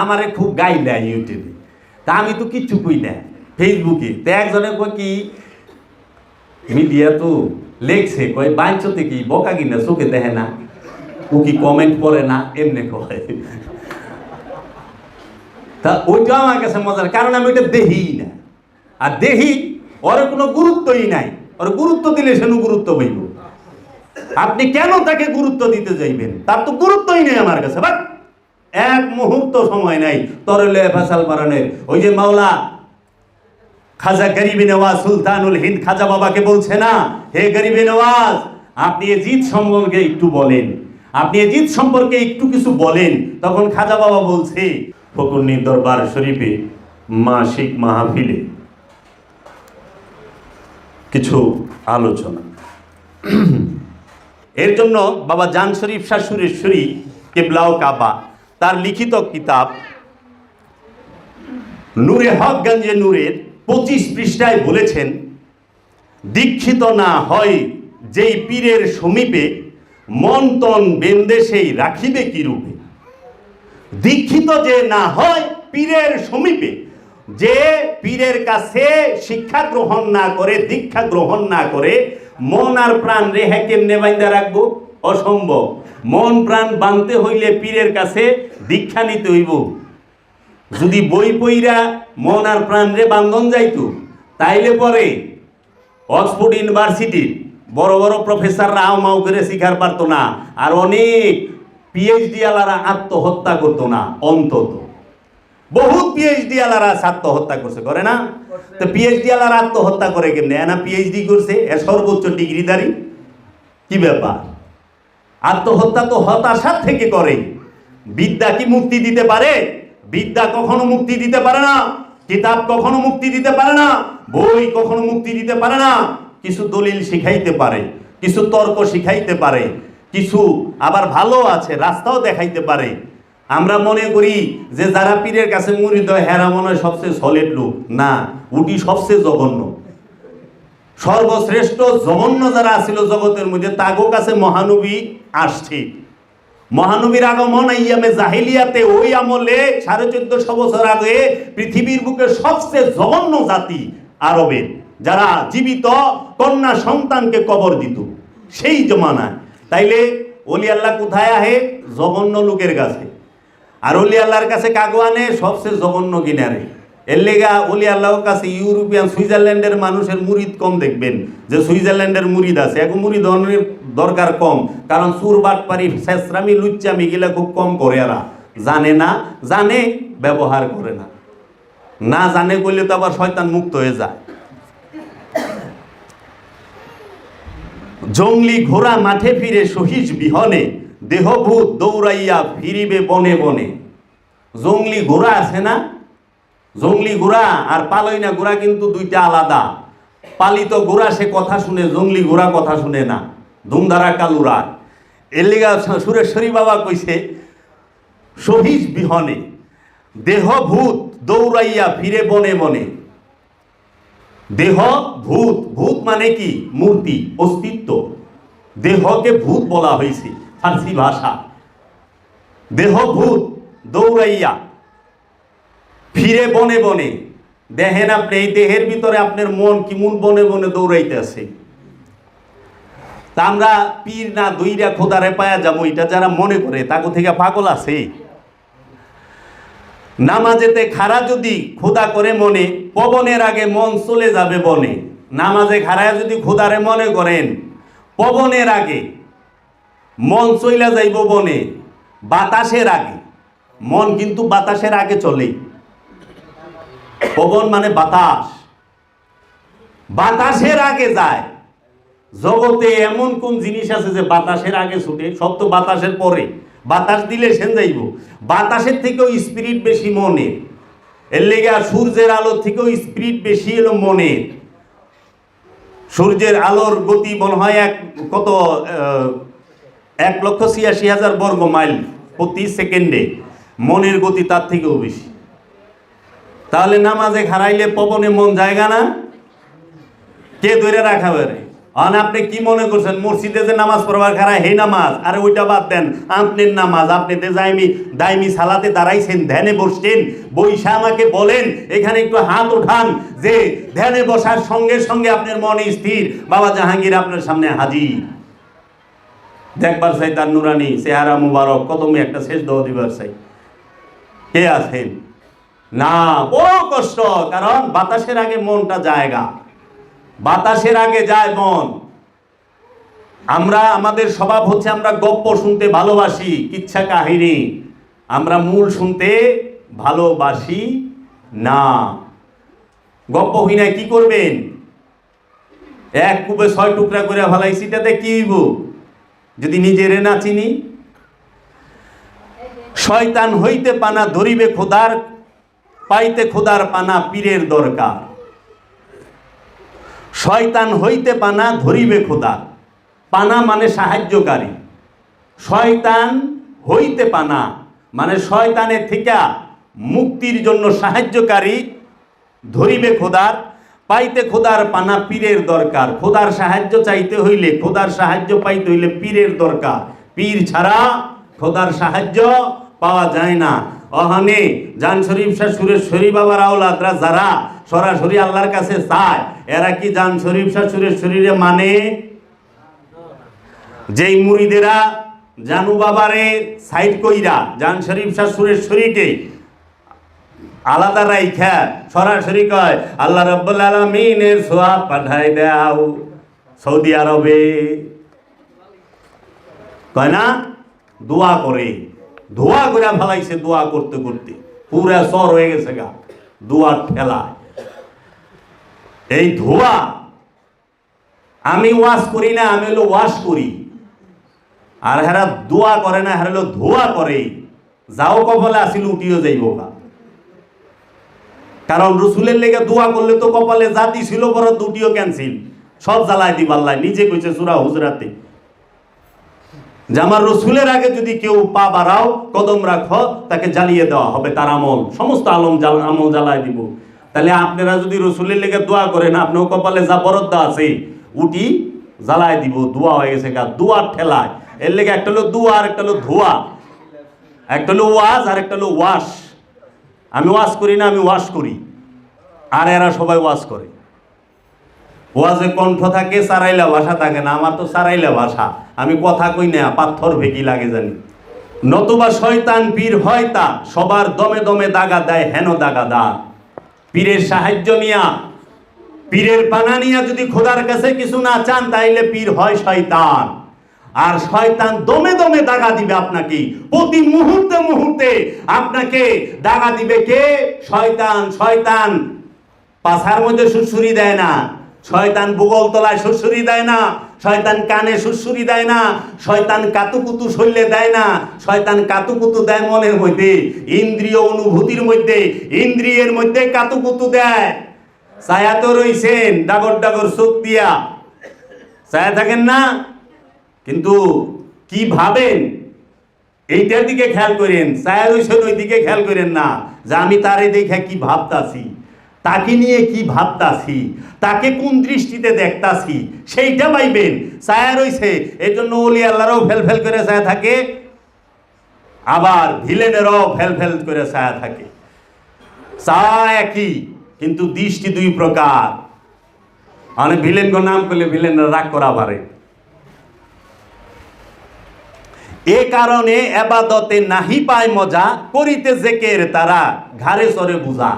আমারে খুব গাইলে ইউটিউবে। তা আমি তো কিচ্ছু কই না। ফেসবুকে। তো একজনে কয় কি, মিডিয়া তো লেখছে, কয় বাঞ্চতে কি বকা কিনা, চোখে দেখে না। ও কি কমেন্ট করে না, এমনি কয়। তা ওইটা আমার কাছে মজার, কারণ আমি ওইটা দেহি না। আর দেহি ওর কোনো গুরুত্বই নাই। ওর গুরুত্ব দিলে সেনু গুরুত্ব পাইব। আপনি কেন তাকে গুরুত্ব দিতে যাইবেন? তার তো গুরুত্বই নেই আমার কাছে, বাট এক মুহূর্ত সময় নাই। তরলে ফেসাল বারানের ওই যে মাওলা, খাজা গরিবি নওয়াজ সুলতানুল হিন্দ খাজা বাবাকে বলছে না, হে গরিবি নওয়াজ, আপনি এজিদ সম্পর্কে একটু বলেন। আপনি এজিদ সম্পর্কে একটু কিছু বলেন। তখন খাজা বাবা বলছে ফকুরনি দরবার শরীফে, মাসিক মাহফিলে কিছু আলোচনা। এর জন্য বাবা জান শরীফ শাহ সুরেশ্বরী কেবলাও কাবা। তার লিখিত কিতাব নূরে হকগঞ্জে নূরের পঁচিশ পৃষ্ঠায় বলেছেন, দীক্ষিত না হয় যেই পীরের সমীপে মন তন বেন্দে সেই রাখিবে কি রূপে? দীক্ষিত যে না হয় পীরের সমীপে, যে পীরের কাছে শিক্ষা গ্রহণ না করে, দীক্ষা গ্রহণ না করে, মন আর প্রাণ রেহা কেমনে বাইন্দা রাখব? অসম্ভব। মন প্রাণ বাঁধতে হইলে পীরের কাছে দীক্ষা নিতে হইব। যদি বই পইরা মন আর প্রাণ রে বান্ধন যাইতো, তাইলে পরে অক্সফোর্ড ইউনিভার্সিটির বড় বড় প্রফেসররা আও মাও করে শিখার পারতো না, আর অনেক পিএইচডি আলারা আত্মহত্যা করতো না, অন্তত। বহুত পিএইচডি আলারা আত্মহত্যা করছে, করে না? তো পিএইচডি আলারা আত্মহত্যা করে কেমনে? না পিএইচডি করছে, এ সর্বোচ্চ ডিগ্রিদারি কি ব্যাপার? আত্মহত্যা তো হতাশার থেকে করে। বিদ্যা কি মুক্তি দিতে পারে? বিদ্যা কখনো মুক্তি দিতে পারে না। কিতাব কখনো মুক্তি দিতে পারে না। বই কখনো মুক্তি দিতে পারে না। কিছু দলিল শিখাইতে পারে, কিছু তর্ক শিখাইতে পারে, কিছু আবার ভালো আছে, রাস্তাও দেখাইতে পারে। আমরা মনে করি যে যারা পীরের কাছে মুড়িদ হয় হেরা মনে হয় সবচেয়ে সলিড লোক। না, উটি সবচেয়ে জঘন্য। সর্বশ্রেষ্ঠ জঘন্য যারা আছিল জগতের মধ্যে তাগো কাছে মহানবী আসছে। মহানবীর আগমন ইয়ামে জাহিলিয়াতে, ওই আমলে সাড়ে চোদ্দশো বছর আগে পৃথিবীর বুকে সবচেয়ে জঘন্য জাতি আরবের, যারা জীবিত কন্যা সন্তানকে কবর দিত। সেই জমানায়। তাইলে অলি আল্লাহ কোথায় আহে? জঘন্য লোকের কাছে। আর অলি আল্লাহর কাছে কাগো আনে? সবচেয়ে জঘন্য কিনারে। এর লেগা অলি আল্লাহর কাছে ইউরোপিয়ান, সুইজারল্যান্ডের মানুষের মুরিদ কম দেখবেন। যে সুইজারল্যান্ডের মুরিদ আছে, এখন মুরিদ অনেক দরকার কম। কারণ সুর বাটপারি শেষরামি লুচ্চামি গেলে খুব কম করে এরা। জানে না, জানে, ব্যবহার করে না। না জানে করলে তো আবার শয়তান মুক্ত হয়ে যায়। জঙ্গলি ঘোড়া মাঠে ফিরে সহিস বিহনে, দেহভূত দৌড়াইয়া ফিরিবে বনে বনে। জঙ্গলি ঘোড়া আছে না? জঙ্গলি ঘোড়া আর পালইনা ঘোড়া কিন্তু দুইটা আলাদা। পালিত ঘোড়া সে কথা শুনে, জঙ্গলি ঘোড়া কথা শুনে না। ধুমধারা কালুরা এর লিগা সুরেশ্বরী বাবা কইছে, সহিস বিহনে, দেহ ভূত দৌড়াইয়া ফিরে বনে বনে। দেহ ভূত ভূত মানে কি? মূর্তি, অস্তিত্ব। দেহকে ভূত বলা হয়েছে ফার্সি ভাষা। দেহ ভূত দৌড়াইয়া ফিরে বনে বনে। দেখেন আপনি, এই দেহের ভিতরে আপনার মন কিমুন বনে বনে দৌড়াইতেছে। তা আমরা পীর না দুইরা খোদারে পায়া যাব, এটা যারা মনে করে তাকে থেকে পাগল আছে। নামাজেতে খারা যদি খোদা করে মনে, পবনের আগে মন চলে যাবে বনে। নামাজে খাড়ায় যদি খোদারে মনে করেন, পবনের আগে মন চইলা যাইব বনে, বাতাসের আগে। মন কিন্তু বাতাসের আগে চলে। পবন মানে বাতাস। বাতাসের আগে যায়। জগতে এমন কোন জিনিস আছে যে বাতাসের আগে ছুটে সব তো বাতাসের পরে। বাতাস দিলে সেন যাইব। বাতাসের থেকেও স্পিরিট বেশি মনের। এর লেগে সূর্যের আলো থেকেও স্পিরিট বেশি এলো মনের। সূর্যের আলোর গতি মনে হয় এক, কত এক লক্ষ ছিয়াশি হাজার বর্গ মাইল প্রতি সেকেন্ডে। মনের গতি তার থেকেও বেশি। তাহলে নামাজে হারাইলে পবনে মন জায়গা না? কে ধরে রাখা বেড়ে অন, আপনি কি মনে করছেন? মসজিদে যে নামাজ পড়বার খারা হে নামাজ, আরে ওইটা বাদ দেন। আপনার নামাজ, আপনি যে দাইমি দাইমি সালাতে দাঁড়াইছেন, ধ্যানে বসছেন বৈশা আমাকে বলেন, এখানে একটু হাত উঠান যে ধ্যানে বসার সঙ্গে সঙ্গে আপনার মনে স্থির। বাবা জাহাঙ্গীর আপনার সামনে হাজির। দেখবার চাই তার নুরানি, চেহারা মুবারক, কদমে একটা শেষ দোয়া দিবার চাই। কে আছেন? না, বড় কষ্ট, কারণ বাতাসের আগে মনটা জায়গা বাতাসের আগে যায় মন। আমরা, আমাদের স্বভাব হচ্ছে আমরা গপ্প শুনতে ভালোবাসি, কিচ্ছা কাহিনী। আমরা মূল শুনতে ভালোবাসি না। গপ্প হইনা কি করবেন? এক কুবে ছয় টুকরা করে ফেলাইছি তাতে কি হইব? যদি নিজেরে না চিনি? শয়তান হইতে পানা ধরিবে খোদার পাইতে খোদার পানা পীরের দরকার। শয়তান হইতে পানা ধরিবে খোদা। পানা মানে সাহায্যকারী। শয়তান হইতে পানা মানে শয়তানের থেকে মুক্তির জন্য সাহায্যকারী ধরিবে খোদার। পাইতে খোদার পানা পীরের দরকার। খোদার সাহায্য চাইতে হইলে, খোদার সাহায্য পাইতে হইলে পীরের দরকার। পীর ছাড়া খোদার সাহায্য পাওয়া যায় না। অহনে জান শরীফ শাহ সুরেশ্বরী বাবার আওলাদরা যারা সরাসরি আল্লাহর কাছে চায়, এরা কি জান শরীফ শাহ সুরেশ্বরীরে মানে? যেই মুড়িদেরা জানু বাবারে সাইড কইরা জান শরীফ শাহ সুরেশ্বরীকে আলাদা রাইখা সরাসরি কয়, আল্লাহ রব্বুল আলমিনের সোয়াব পাঠাই দাও সৌদি আরবে। কয় না? দোয়া করে। ধোয়া করে ফেলাইছে দোয়া করতে করতে। পুরা সর হয়ে গেছে গা দোয়ার ঠেলা এই ধোয়া আমি ওয়াশ করি না, আমি হলো ওয়াশ করি। আর হেরা দোয়া করে না, হেরা হলো ধোয়া করে। যাও কপালে আসিল, উঠিও যাইব গা। কারণ রসুলের লেগে দোয়া করলে তো কপালে জাতি ছিল বড় দুটিও ক্যান্সেল সব জ্বালায় দিবাল্লাই নিজে কইছে, সুরা হুজরাতে যে আমার রসুলের আগে যদি কেউ পা বাড়াও, কদম রাখো, তাকে জ্বালিয়ে দেওয়া হবে তার আমল। সমস্ত আলম আমল জ্বালায় দিব। তাহলে আপনারা যদি রসুলের লেগে দোয়া করেন, আপনার কপালে যা বরদ্দা আছে উটি জ্বালায় দিব, দোয়া হয়ে গেছে গা, দোয়ার ঠেলায়। এর লেগে একটা হলো দোয়া, আর একটা হলো ধোয়া। একটা হলো ওয়াজ, আর একটা হলো ওয়াশ। আমি ওয়াশ করি না, আমি ওয়াশ করি। আর এরা সবাই ওয়াশ করে। ওয়াজে কণ্ঠ থাকে, সারাইলা ভাষা থাকে না, আমার তো সারাইলা ভাষা আমি কথা কই না, পাথর ভেকি লাগে জানি। নতুবা শয়তান পীর হয় তা, সবার দমে দমে দাগা দেয়, হেন দাগা দা পীরের সাহায্য নিয়া, পীরের পানা নিয়া যদি খোদার কাছে কিছু না চান, তাইলে পীর হয় শয়তান। আর শয়তান দমে দমে দাগা দিবে আপনাকে। প্রতি মুহূর্তে মুহূর্তে আপনাকে দাগা দিবে কে? শয়তান শয়তান। পাছার মধ্যে সুরসুরি দেয় না। শয়তান বুগল তলায় সুরসুরি দেয় না, শয়তান কানে সুরসুরি দেয় না, শয়তান কাতুকুতু শৈলে দেয় না, শয়তান কাতুকুতু দেয় মনের মধ্যে, ইন্দ্রিয় অনুভূতির মধ্যে, ইন্দ্রিয়ের মধ্যে কাতুকুতু দেয়। ছায়া তো রইছেন, ডাগর ডাগর চোখ দিয়া। ছায়া থাকেন না? কিন্তু কি ভাবেন? এইটার দিকে খেয়াল করেন, ছায়া রইছেন ওই দিকে খেয়াল করেন না, যে আমি তারে দেখে কি ভাবতাছি। তাকে নিয়ে কি ভাবতাছি? তাকে কোন দৃষ্টিতে দেখতাছি? সেইটা পাইবেন ছায়া রইছে এই জন্য অলি আল্লাহরও ফেল ফেল করে ছায়া থাকে। আবার ভিলেনেরও ফেল ফেল করে ছায়া থাকে। চা একই, কিন্তু দৃষ্টি দুই প্রকার। মানে ভিলেন নাম করলে ভিলেনরা রাগ করা পারে। এ কারণে এবাদতে নাহি পায় মজা, করিতে জেকের তারা, ঘাড়ে সরে বুঝা।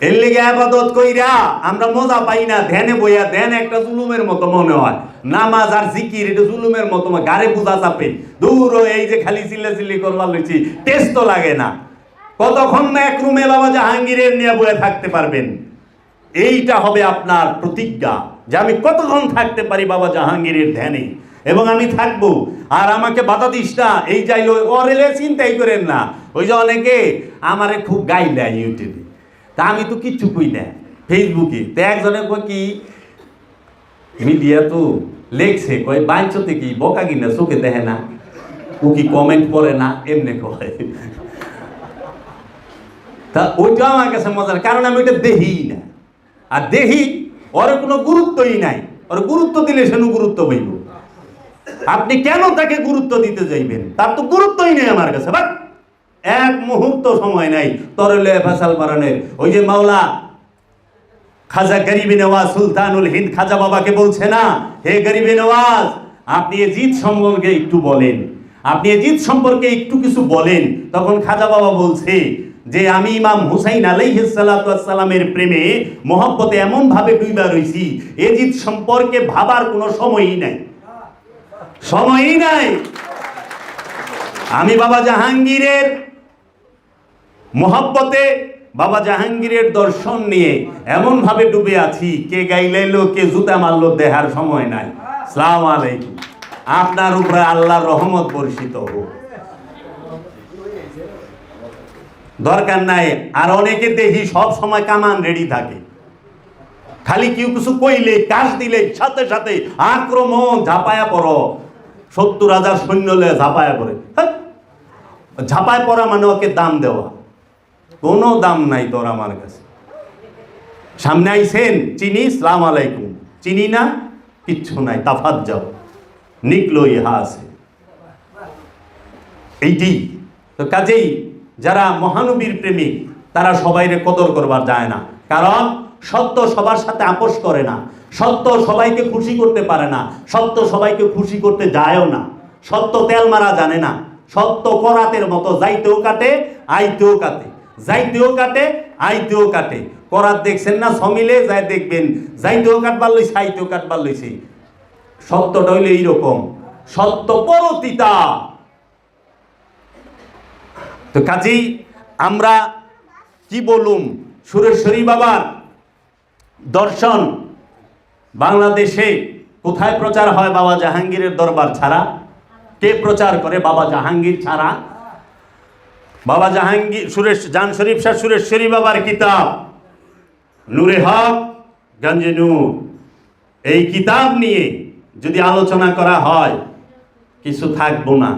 এর লেগে আবাদত কইরা আমরা মজা পাই না, ধ্যানে বইয়া, ধ্যান একটা জুলুমের মতো মনে হয়। নামাজ আর জিকির, এটা জুলুমের মতো। গাড়ে বুঝা চাপে। দূর এই যে খালি চিল্লা চিল্লি করবার লইছি, টেস্ট তো লাগে না। কতক্ষণ না এক রুমে বাবা জাহাঙ্গীরের নিয়ে বয়ে থাকতে পারবেন? এইটা হবে আপনার প্রতিজ্ঞা, যে আমি কতক্ষণ থাকতে পারি বাবা জাহাঙ্গীরের ধ্যানে? এবং আমি থাকব। আর আমাকে বাধা দিস না, এই যাইলো ওরেলে চিন্তাই করেন না। ওই যে অনেকে আমারে খুব গাইল দেয় ইউটিউবে। তা আমি তো কিচ্ছু কই না। ফেসবুকে তো একজনে কয় কি, মিডিয়া তো লেখছে, কয় বাইচতে কি বকা কিনা চোখে দেখে না। ও কি কমেন্ট করে না? এমনি কয়। তা ওইটা আমার কাছে মজার, কারণ আমি ওইটা দেহি না। আর দেহি ওর কোনো গুরুত্বই নাই। ওর গুরুত্ব দিলে সেনু গুরুত্ব পাইব। আপনি কেন তাকে গুরুত্ব দিতে যাইবেন? তার তো গুরুত্বই নেই আমার কাছে। বাট এক মুহূর্ত সময় নাই। তরলে ফেসাল মারানের ওই যে মাওলা, খাজা গরিবি নওয়াজ, সুলতানুল হিন্দ খাজা বাবাকে বলছে না, হে গরিবি নওয়াজ, আপনি এজিদ সম্পর্কে একটু বলেন। আপনি এজিদ সম্পর্কে একটু কিছু বলেন। তখন খাজা বাবা বলছে যে, আমি ইমাম হুসাইন আলাইহিসসালামের প্রেমে মহব্বতে এমন ভাবে ডুইবা রইছি, এজিদ সম্পর্কে ভাবার কোনো সময়ই নাই। সময়ই নাই। আমি বাবা জাহাঙ্গীরের মোহাব্বতে বাবা জাহাঙ্গীরের দর্শন নিয়ে এমন ভাবে ডুবে আছি, কে গাইলাইলো, কে জুতা মারলো, দেহার সময় নাই। সালাম আলাইকুম। আপনার উপরে আল্লাহর রহমত বর্ষিত হোক। দরকার নাই, আর অনেকে দেখি সব সময় কামান রেডি থাকে। খালি কেউ কিছু কইলে, কাজ দিলে, সাথে সাথে আক্রমণ ঝাপায়া পড়ো। সত্তর হাজার সৈন্য লয়ে ঝাপায়া পড়ে। হ্যাঁ? ঝাপায় পড়া মানে ওকে দাম দেওয়া। কোনো দাম নাই তোর আমার কাছে। সামনে আইসেন চিনি, সালাম আলাইকুম। চিনি না, কিচ্ছু নাই, তাফাত যাও। নিকলো ইহা আছে। এইটি। তো কাজেই যারা মহানবীর প্রেমিক, তারা সবাইরে কদর করবার যায় না। কারণ সত্য সবার সাথে আপোষ করে না। সত্য সবাইকে খুশি করতে পারে না। সত্য সবাইকে খুশি করতে যায়ও না। সত্য তেল মারা জানে না। সত্য করাতের মতো যাইতেও কাটে, আইতেও কাটে। যাইতেও কাটে, আইতেও কাটে। করাত দেখছেন না, সমিলে যাই দেখবেন, যাইতেও কাটবার লইছে, আইতেও কাটবার লইছে। সত্যটা হইলে এইরকম সত্য পরতিতা। তো কাজেই আমরা কি বলুম, সুরেশ্বরী বাবার দর্শন বাংলাদেশে কোথায় প্রচার হয় বাবা জাহাঙ্গীরের দরবার ছাড়া? কে প্রচার করে বাবা জাহাঙ্গীর ছাড়া? বাবা জাহাঙ্গীর সুরেশ জান শরীফ শাহ সুরেশ্বরী বাবার কিতাব। নূরে হক, গঞ্জে নূর। এই কিতাব নিয়ে যদি আলোচনা করা হয়, কিছু থাকব না।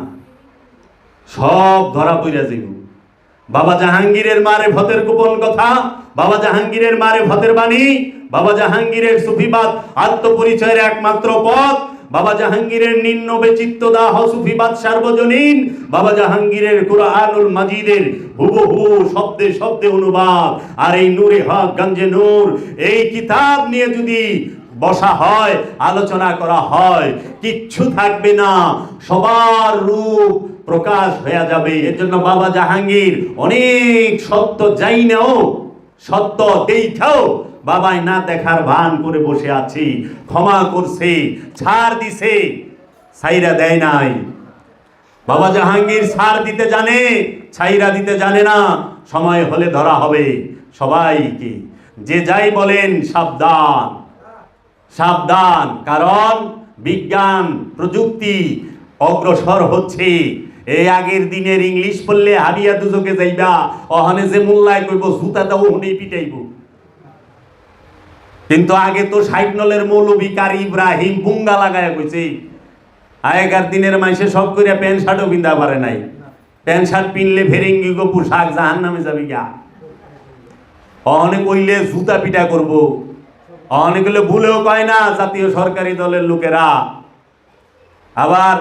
সব ধরা পড়ে যাইব। বাবা জাহাঙ্গীরের মারে ভতের গোপন কথা, বাবা জাহাঙ্গীরের মারে ভতের বাণী, বাবা জাহাঙ্গীরের সুফিবাদ, আত্মপরিচয়ের একমাত্র পথ বাবা জাহাঙ্গীরের নিম্ন বেচিত্ত দাহ সুফিবাদ সার্বজনীন বাবা জাহাঙ্গীরের কুরআনুল মাজিদের হুবহু শব্দে শব্দে অনুবাদ। আর এই নূরে হক গঞ্জে নূর, এই কিতাব নিয়ে যদি বসা হয়, আলোচনা করা হয়, কিচ্ছু থাকবে না। সবার রূপ প্রকাশ হয়ে যাবে। এর জন্য বাবা জাহাঙ্গীর অনেক সত্য যাই নাও সত্য দেখাও বাবাই না দেখার ভান করে বসে আছি। ক্ষমা করছে, ছাড় দিছে সাইরা দেয় নাই। বাবা জাহাঙ্গীর ছাড় দিতে জানে, ছাইরা দিতে জানে না। সময় হলে ধরা হবে সবাইকে। যে যাই বলেন, সাবধান। সাবধান, কারণ বিজ্ঞান, প্রযুক্তি অগ্রসর হচ্ছে। এই আগের দিনের ইংলিশ পড়লে হাবিয়া দুজকে যাইবা। অহনে যে মোল্লায় কইব জুতা দাও ওহনে পিটাইব। কিন্তু আগে তো ষাট নলের মৌলবী কারি ইব্রাহিম বুঙ্গা লাগায় কইছে, আগেকার দিনের মানুষে সব করে প্যান্ট শার্টও পিন্ধা পারে নাই। প্যান্ট শার্ট পিনলে ফেরেঙ্গি গো পোশাক জাহান নামে যাবি গা। অহনে কইলে, জুতা পিটা করব। অনেক ভুলেও কয় না জাতীয় সরকারি দলের লোকেরা। আবার